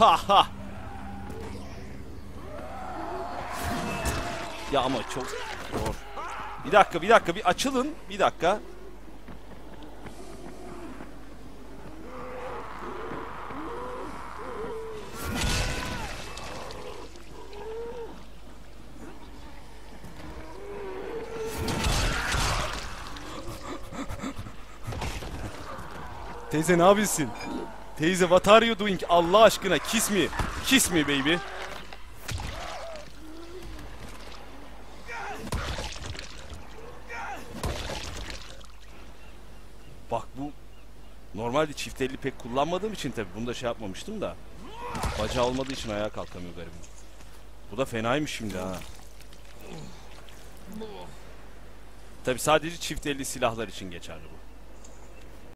Ha ha. Ya ama çok zor. Bir dakika bir dakika bir açılın. Bir dakika. Teyze ne yapıyorsun? Teyze what are you doing? Allah aşkına kiss me. Kiss me baby. Bak bu normalde çift elli pek kullanmadığım için tabi bunu da şey yapmamıştım da. Bacağı olmadığı için ayağa kalkamıyor garibim. Bu da fenaymış şimdi ha. Tabi sadece çift elli silahlar için geçerli bu.